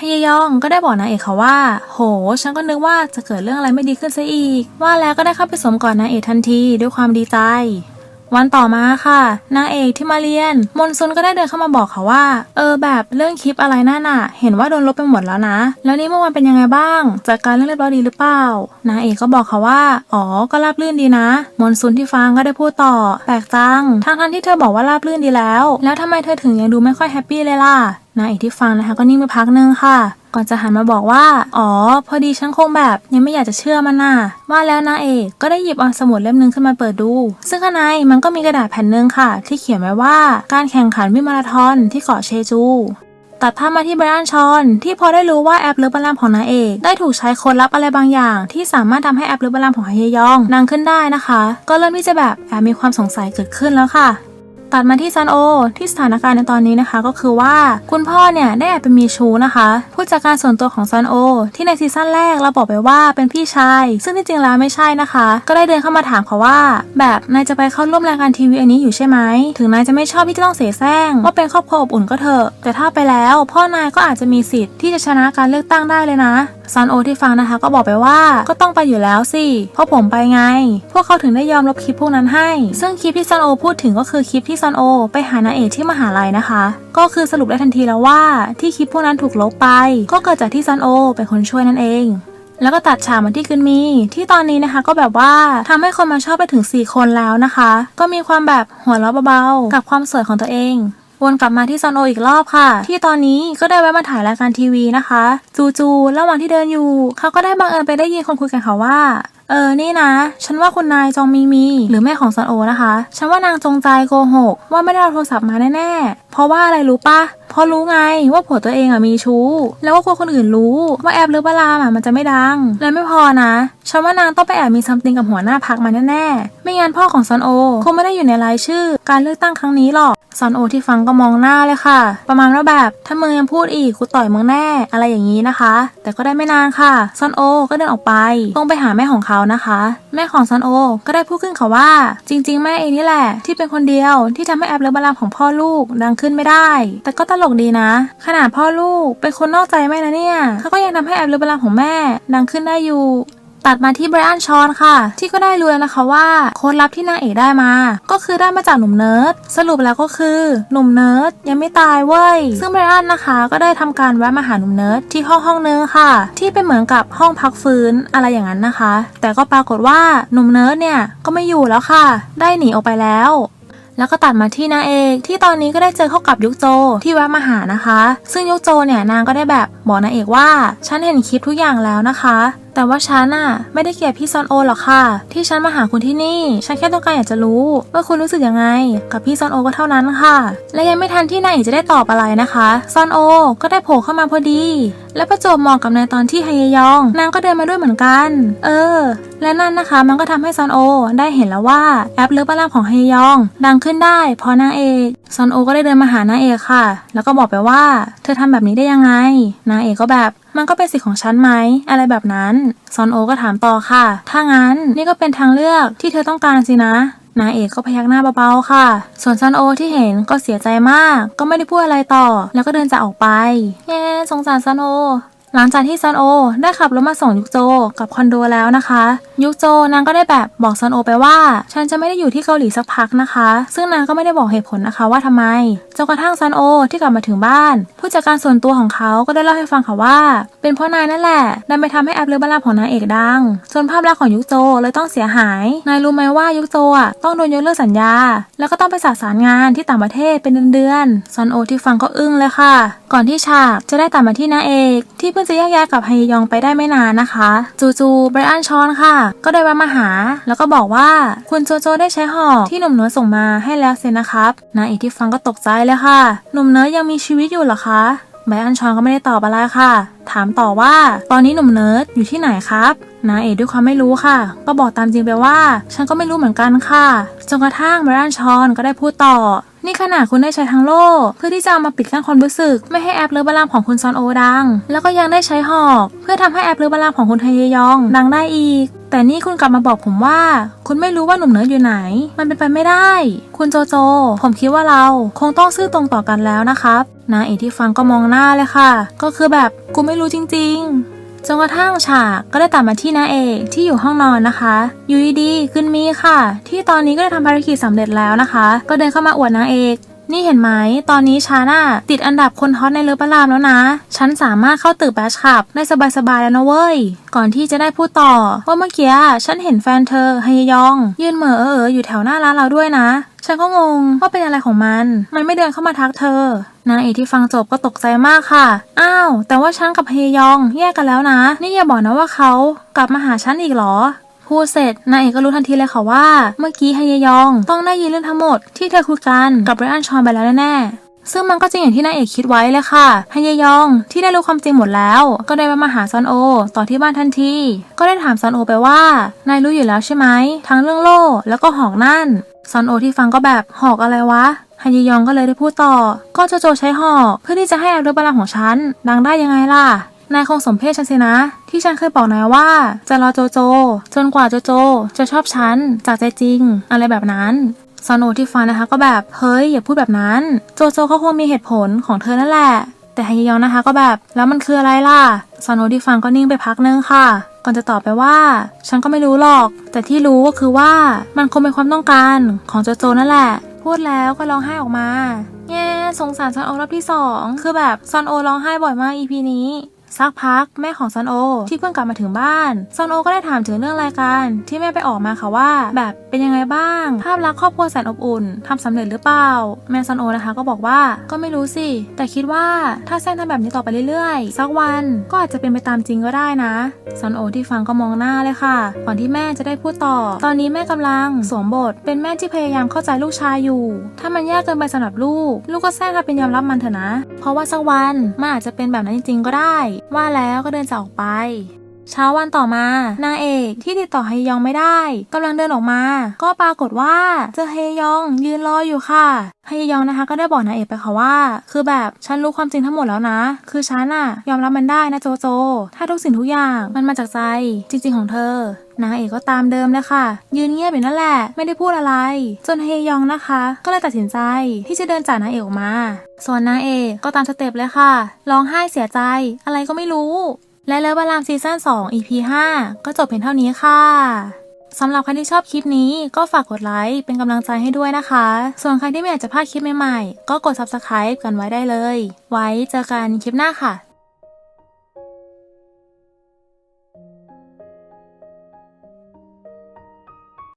ฮยยองก็ได้บอกนางเอกเขาว่า โห ฉันก็นึกว่าจะเกิดเรื่องอะไรไม่ดีขึ้นซะอีก ว่าแล้วก็ได้เข้าไปสมกอดนางเอกทันทีด้วยความดีใจ วันต่อมาค่ะ นางเอกที่มาเรียน มนซุนก็ได้เดินเข้ามาบอกค่ะว่า เออแบบเรื่องคลิปอะไรนั่นน่ะ เห็นว่าโดนลบไปหมดแล้วนะ แล้วนี่เมื่อวานเป็นยังไงบ้างจัดการเรื่องเรียบร้อยดีหรือเปล่า นางเอกก็บอกค่ะว่า อ๋อ ก็ราบรื่นดีนะ มนซุนที่ฟังก็ได้พูดต่อ แปลกจังทั้งทันที่เธอบอกว่าราบรื่นดีแล้ว แล้วทำไมเธอถึงยังดูไม่ค่อยแฮปปี้เลยล่ะ นางเอกที่ฟังนะคะก็นิ่งไปพักนึงค่ะ ก่อนจะหันมาบอกว่า อ๋อ พอดีฉันคงแบบยังไม่อยากจะเชื่อมันน่ะว่าแล้วนางเอกก็ได้หยิบเอาสมุดเล่มหนึงขึ้นมาเปิดดู ซึ่งข้างในมันก็มีกระดาษแผ่นหนึ่งค่ะ ที่เขียนไว้ว่าการแข่งขันวิ่งมาราธอนที่เกาะเชจูตัดภาพมาที่ไบรอันชอน ที่พอได้รู้ว่าแอปเลิฟบารามของนางเอกได้ถูกใช้ค้ดลับอะไรบางอย่าง ที่สามารถทำให้แอปเลิฟบารามของฮเฮยองดังขึ้นได้นะคะ ก็เริ่มที่จะแบบแอบมีความสงสัยเกิดขึ้นแล้วค่ะ ตัดมาที่ซันโอ ที่สถานการณ์ในตอนนี้นะคะก็คือว่าคุณพ่อเนี่ยได้แอบไปมีชู้นะคะ ผู้จัดการส่วนตัวของซันโอ ที่ในซีซั่นแรกเราบอกไปว่าเป็นพี่ชาย ซึ่งที่จริงแล้วไม่ใช่นะคะ ก็ได้เดินเข้ามาถามเขาว่า แบบนายจะไปเข้าร่วมรายการทีวีอันนี้อยู่ใช่ไหมถึงนายจะไม่ชอบที่จะต้องเสแสร้งว่าเป็นครอบครัวอบอุ่นก็เถอะแต่ถ้าไปแล้ว พ่อนายก็อาจจะมีสิทธิ์ที่จะชนะการเลือกตั้งได้เลยนะซันโอที่ฟังนะคะก็บอกไปว่าก็ต้องไปอยู่แล้วสิเพราะผมไปไง พวกเขาถึงได้ยอมลบคลิปพวกนั้นให้ ซึ่งคลิปที่ซันโอพูดถึงก็คือคลิปที่ซันโอ ไปหานางเอกที่มหาลัยนะคะ ก็คือสรุปได้ทันทีแล้วว่าที่คลิปพวกนั้นถูกลบไป ก็เกิดจากที่ซันโอเป็นคนช่วยนั่นเอง แล้วก็ตัดฉากมาที่คืนมี ที่ตอนนี้นะคะก็แบบว่าทำให้คนมาชอบไปถึง 4 คนแล้วนะคะ ก็มีความแบบหัวเราะเบาๆกับความสวยของตัวเองวนกลับมาที่ซอนโออีกรอบค่ะ ที่ตอนนี้ก็ได้แวะมาถ่ายรายการทีวีนะคะ จูๆระหว่างที่เดินอยู่ เขาก็ได้บังเอิญไปได้ยินคนคุยกันค่ะว่า เออ นี่นะ ฉันว่าคุณนายจองมีมี หรือแม่ของซอนโอนะคะ ฉันว่านางจงใจโกหก ว่าไม่ได้เอาโทรศัพท์มาแน่ๆ เพราะว่าอะไรรู้ปะเพราะรู้ไงว่าผัวตัวเองอะมีชู้ แล้วก็กลัวคนอื่นรู้ว่าแอบหรือบารามอะมันจะไม่ดัง และไม่พอนะ ฉันว่านางต้องไปแอบมีซัมติงกับหัวหน้าพักมาแน่ๆ ไม่งั้นพ่อของซอนโอคงไม่ได้อยู่ในรายชื่อ การเลือกตั้งครั้งนี้หรอก ซอนโอที่ฟังก็มองหน้าเลยค่ะ ประมาณว่าแบบถ้ามึงยังพูดอีกกูต่อยมึงแน่อะไรอย่างนี้นะคะ แต่ก็ได้ไม่นานค่ะซอนโอก็เดินออกไปตรงไปหาแม่ของเขานะคะ แม่ของซอนโอก็ได้พูดขึ้นค่ะว่า จริง ๆ แม่เองนี่แหละ ที่เป็นคนเดียวที่ทำให้แอปเลิฟบารามของพ่อลูกดังขึ้นไม่ได้ แต่ก็ตลกดีนะ ขนาดพ่อลูกเป็นคนนอกใจแม่นะเนี่ยเขาก็ยังทำให้แอปเลิฟบารามของแม่ดังขึ้นได้อยู่ ตัดมาที่ไบรอันชอนค่ะ ที่ก็ได้รู้แล้วนะคะว่าโค้ดลับที่นางเอกได้มา ก็คือได้มาจากหนุ่มเนิร์ดสรุปแล้วก็คือหนุ่มเนิร์ดยังไม่ตายเว้ย ซึ่งไบรอันนะคะก็ได้ทำการแวะมาหาหนุ่มเนิร์ดที่ห้องห้องนึงค่ะ ที่เป็นเหมือนกับห้องพักฟื้นอะไรอย่างนั้นนะคะ แต่ก็ปรากฏว่าหนุ่มเนิร์ดเนี่ยก็ไม่อยู่แล้วค่ะ ได้หนีออกไปแล้วแล้วก็ตัดมาที่นางเอกที่ตอนนี้ก็ได้เจอเข้ากับยุกโจที่แวะมาหานะคะ ซึ่งยุกโจเนี่ยนางก็ได้แบบบอกนางเอกว่า ฉันเห็นคลิปทุกอย่างแล้วนะคะ แต่ว่าฉันน่ะไม่ได้เกลียดพี่ซอนโอหรอกค่ะ ที่ฉันมาหาคุณที่นี่ ฉันแค่ต้องการอยากจะรู้ว่าคุณรู้สึกยังไง กับพี่ซอนโอก็เท่านั้นค่ะ และยังไม่ทันที่นางเอกจะได้ตอบอะไรนะคะซอนโอก็ได้โผล่เข้ามาพอดี และประจบเหมาะกับในตอนที่ไฮยอง นางก็เดินมาด้วยเหมือนกัน เออ และนั่นนะคะมันก็ทำให้ซอนโอ ได้เห็นแล้วว่าแอปเลิฟบารามของไฮยยอง ดังขึ้นได้เพราะนางเอกซอนโอก็ได้เดินมาหานางเอกค่ะ แล้วก็บอกไปว่า เธอทำแบบนี้ได้ยังไงนางเอกก็แบบ มันก็เป็นสิทธิ์ของฉันไหม อะไรแบบนั้น ซอนโอก็ถามต่อค่ะ ถ้างั้นนี่ก็เป็นทางเลือกที่เธอต้องการสินะนางเอกก็พยักหน้าเบาๆค่ะ ส่วนซันโอที่เห็นก็เสียใจมาก ก็ไม่ได้พูดอะไรต่อ แล้วก็เดินจากออกไป แย่สงสารซันโอ หลังจากที่ซันโอได้ขับรถมาส่งยุกโจกับคอนโดแล้วนะคะ ยุกโจนางก็ได้แบบบอกซันโอไปว่า ฉันจะไม่ได้อยู่ที่เกาหลีสักพักนะคะ ซึ่งนางก็ไม่ได้บอกเหตุผลนะคะว่าทำไมจนกระทั่งซันโอที่กลับมาถึงบ้าน ผู้จัดการส่วนตัวของเขาก็ได้เล่าให้ฟังค่ะว่า เป็นเพราะนายนั่นแหละดันไปทำให้แอปเรือบาราของนางเอกดังจนภาพลักษณ์ของยุกโจเลยต้องเสียหาย นายรู้ไหมว่ายุกโจอะต้องโดนยกเลิกสัญญา แล้วก็ต้องไปสาสารงานที่ต่างประเทศเป็นเดือนๆซันโอที่ฟังก็อึ้งเลยค่ะ ก่อนที่ฉากจะได้ตัดมาที่นางเอกที่เพิ่งจะแยกย้ายกับไฮยองไปได้ไม่นานนะคะ จู่ๆไบรอันชอนค่ะ ก็ได้แวะมาหา แล้วก็บอกว่าคุณโจโจได้ใช้หอกที่หนุ่มเนื้อส่งมาให้แล้วเซนนะครับนางเอกที่ฟังก็ตกใจเลยค่ะ หนุ่มเนื้อยังมีชีวิตอยู่เหรอคะไบรอันชอนก็ไม่ได้ตอบอะไรค่ะ ถามต่อว่า ตอนนี้หนุ่มเนิร์ดอยู่ที่ไหนครับนางเอกด้วยความไม่รู้ค่ะ ก็บอกตามจริงไปว่า ฉันก็ไม่รู้เหมือนกันค่ะ จนกระทั่งไบรอันชอนก็ได้พูดต่อ นี่ขนาดคุณได้ใช้ทั้งโลกเพื่อที่จะเอามาปิดกั้นความรู้สึก ไม่ให้แอปเลิฟบารามของคุณซอนโอดัง แล้วก็ยังได้ใช้หอก เพื่อทำให้แอปเลิฟบารามของคุณไทเยยองดังได้อีก แต่นี่คุณกลับมาบอกผมว่า คุณไม่รู้ว่าหนุ่มเนิร์ดอยู่ไหน มันเป็นไปไม่ได้ คุณโจโจ ผมคิดว่าเราคงต้องซื่อตรงต่อกันแล้วนะครับนางเอกที่ฟังก็มองหน้าเลยค่ะ ก็คือแบบกูไม่รู้จริง ๆ จนกระทั่งฉากก็ได้ตัดมาที่นาเอกที่อยู่ห้องนอนนะคะอยู่ดีๆขึ้นมีค่ะ ที่ตอนนี้ก็ได้ทำภารกิจสำเร็จแล้วนะคะ ก็เดินเข้ามาอวดนางเอก นี่เห็นไหม ตอนนี้ชาน่าติดอันดับคนฮอตในเรือประลามแล้วนะ ฉันสามารถเข้าตึกแบชคับได้สบายๆแล้วนะเว้ย ก่อนที่จะได้พูดต่อ ว่าเมื่อกี้ฉันเห็นแฟนเธอฮยยอง ยืนเหม่อเอออยู่แถวหน้าร้านเราด้วยนะ ฉันก็งงว่าเป็นอะไรของมัน มันไม่เดินเข้ามาทักเธอนางเอกที่ฟังจบก็ตกใจมากค่ะ อ้าว แต่ว่าฉันกับเฮยองแยกกันแล้วนะ นี่อย่าบอกนะว่าเขากลับมาหาฉันอีกเหรอ พูดเสร็จนางเอกก็รู้ทันทีเลยค่ะว่า เมื่อกี้ฮยยอง ต้องได้ยินเรื่องทั้งหมดที่เธอคุยกันกับไรอันชอนไปแล้วแน่ๆซึ่งมันก็จริงอย่างที่นางเอกคิดไว้เลยค่ะฮยยองที่ได้รู้ความจริงหมดแล้ว ก็ได้มาหาซอนโอ ต่อที่บ้านทันที ก็ได้ถามซอนโอไปว่า นายรู้อยู่แล้วใช่ไหม ทั้งเรื่องโล่แล้วก็หอกนั่น ซอนโอที่ฟังก็แบบหอกอะไรวะฮยยองก็เลยได้พูดต่อ ก็โจโจใช้หอกเพื่อที่จะให้อารุบาลาของฉันดังได้ยังไงล่ะ นายคงสมเพศฉันสินะ ที่ฉันเคยบอกนายว่า จะรอโจโจ จนกว่าโจโจ จะชอบฉัน จากใจจริง อะไรแบบนั้นซอนโอที่ฟังนะคะก็แบบเฮ้ยอย่าพูดแบบนั้น โจโจเขาคงมีเหตุผลของเธอนั่นแหละ แต่ฮยยองนะคะก็แบบแล้วมันคืออะไรล่ะซอนโอที่ฟังก็นิ่งไปพักนึงค่ะก่อนจะตอบไปว่า ฉันก็ไม่รู้หรอก แต่ที่รู้ก็คือว่ามันคงเป็นความต้องการของโจโจนั่นแหละ พูดแล้วก็ร้องไห้ออกมาแง่สงสารซอนโอรอบที่สองคือแบบซอนโอร้องไห้บ่อยมาก EP นี้ สักพักแม่ของซอนโอ ที่เพิ่งกลับมาถึงบ้านซอนโอก็ได้ถามถึงเรื่องรายการที่แม่ไปออกมาค่ะว่า แบบเป็นยังไงบ้าง ภาพลักษณ์ครอบครัวแสนอบอุ่นทำสำเร็จหรือเปล่า แม่ซอนโอนะคะก็บอกว่าก็ไม่รู้สิ แต่คิดว่าถ้าแซงทำแบบนี้ต่อไปเรื่อยๆ สักวันก็อาจจะเป็นไปตามจริงก็ได้นะซอนโอที่ฟังก็มองหน้าเลยค่ะ ก่อนที่แม่จะได้พูดต่อ ตอนนี้แม่กำลังสวมบท เป็นแม่ที่พยายามเข้าใจลูกชายอยู่ ถ้ามันยากเกินไปสำหรับลูก ลูกก็แซงทำเป็นยอมรับมันเถอะนะ เพราะว่าสักวันมันอาจจะเป็นแบบนั้นจริงๆก็ได้ว่าแล้วก็เดินจากออกไป เช้าวันต่อมานางเอกที่ติดต่อเฮยองไม่ได้กำลังเดินออกมา ก็ปรากฏว่าเจอเฮยองยืนรออยู่ค่ะเฮยองนะคะก็ได้บอกนางเอกไปค่ะว่า คือแบบฉันรู้ความจริงทั้งหมดแล้วนะ คือฉันอะยอมรับมันได้นะโจโจ ถ้าทุกสิ่งทุกอย่างมันมาจากใจจริง ๆของเธอนางเอกก็ตามเดิมเลยค่ะ ยืนเงียบอยู่นั่นแหละ ไม่ได้พูดอะไร จนเฮยองนะคะ ก็เลยตัดสินใจที่จะเดินจากนางเอกออกมา ส่วนนางเอกก็ตามสเต็ปเลยค่ะ ร้องไห้เสียใจ อะไรก็ไม่รู้ และเลิฟบารามซีซั่น2 EP 5 ก็จบเพียงเท่านี้ค่ะสำหรับใครที่ชอบคลิปนี้ก็ฝากกดไลค์เป็นกำลังใจให้ด้วยนะคะ ส่วนใครที่ไม่อยากจะพลาดคลิปใหม่ๆ ก็กด Subscribe กันไว้ได้เลย ไว้เจอกันคลิปหน้าค่ะ